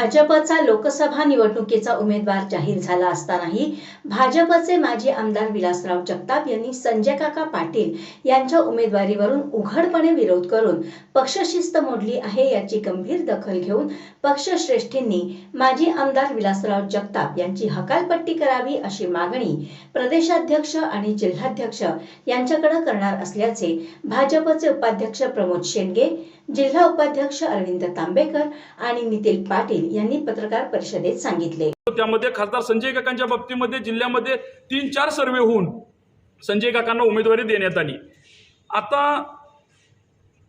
भाजपचा लोकसभा निवडणुकीचा उमेदवार जाहीर झाला असतानाही भाजपचे माजी आमदार विलासराव जगताप यांनी संजय काका पाटील यांच्या उमेदवारीवरून उघडपणे विरोध करून पक्षशिस्त मोडली आहे याची गंभीर दखल घेऊन पक्षश्रेष्ठींनी माजी आमदार विलासराव जगताप यांची हकालपट्टी करावी अशी मागणी प्रदेशाध्यक्ष आणि जिल्हाध्यक्ष यांच्याकडे करणार असल्याचे भाजपचे उपाध्यक्ष प्रमोद शेंडगे जिल्हा उपाध्यक्ष अरविंद तांबेकर आणि नितीन पाटील यांनी पत्रकार परिषदेत सांगितले. त्यामध्ये खासदार संजय काकांच्या बाबतीमध्ये जिल्ह्यामध्ये तीन चार सर्वे होऊन संजय काकांना उमेदवारी देण्यात आली. आता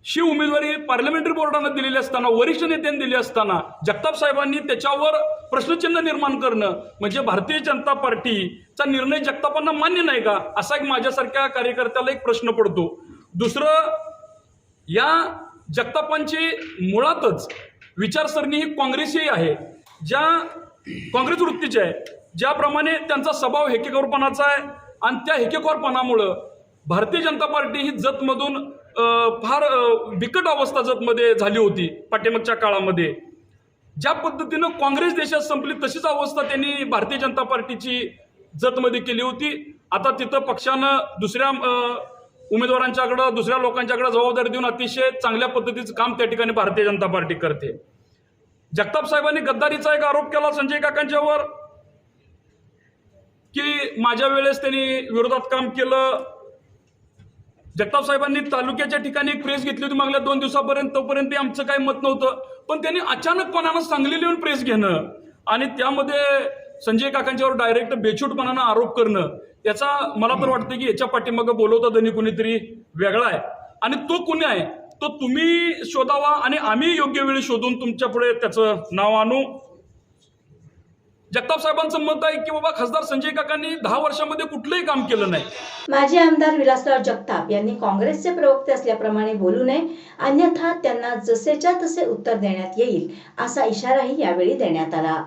ही उमेदवारी पार्लमेंटरी बोर्डानं दिलेली असताना वरिष्ठ नेत्यांनी दिली असताना जगताप साहेबांनी त्याच्यावर प्रश्नचिन्ह निर्माण करणं म्हणजे भारतीय जनता पार्टीचा निर्णय जगतापांना मान्य नाही का? असा एक माझ्यासारख्या कार्यकर्त्याला एक प्रश्न पडतो. दुसरं या जगतापांची मुळातच विचारसरणी ही काँग्रेसही आहे. ज्या काँग्रेस वृत्तीची आहे ज्याप्रमाणे त्यांचा स्वभाव हेकेखोरपणाचा आहे आणि त्या हेकेखोरपणामुळं भारतीय जनता पार्टी ही जतमधून फार बिकट अवस्था जतमध्ये झाली होती पाठीमागच्या काळामध्ये. ज्या पद्धतीनं काँग्रेस देशात संपली तशीच अवस्था त्यांनी भारतीय जनता पार्टीची जतमध्ये केली होती. आता तिथं पक्षानं दुसऱ्या उमेदवारांच्याकडं दुसऱ्या लोकांच्याकडे जबाबदारी देऊन अतिशय चांगल्या पद्धतीचं काम त्या ठिकाणी भारतीय जनता पार्टी करते. जगताप साहेबांनी गद्दारीचा एक आरोप केला संजय काकांच्यावर की माझ्या वेळेस त्यांनी विरोधात काम केलं. जगताप साहेबांनी तालुक्याच्या ठिकाणी एक प्रेस घेतली होती मागल्या दोन दिवसापर्यंत तोपर्यंत आमचं काही मत नव्हतं. पण त्यांनी अचानकपणानं सांगली लिहून प्रेस घेणं आणि त्यामध्ये संजय काकांच्यावर डायरेक्ट बेछूटपणानं आरोप करणं याचा मला तर वाटतं की याच्या पाठीमागं बोलवता धनी कुणीतरी वेगळा आहे. आणि तो कुणी आहे? तो तुम्ही शोधावा आणि आम्ही योग्य वेळी शोधून तुमच्यापुढे त्याचं नाव आणू. जगताप साहेबांचं मत आहे की बाबा खासदार संजय काकांनी दहा वर्षामध्ये कुठलंही काम केलं नाही. माजी आमदार विलासराव जगताप यांनी काँग्रेसचे प्रवक्ते असल्याप्रमाणे बोलू नये अन्यथा त्यांना जसेच्या तसे उत्तर देण्यात येईल असा इशाराही यावेळी देण्यात आला.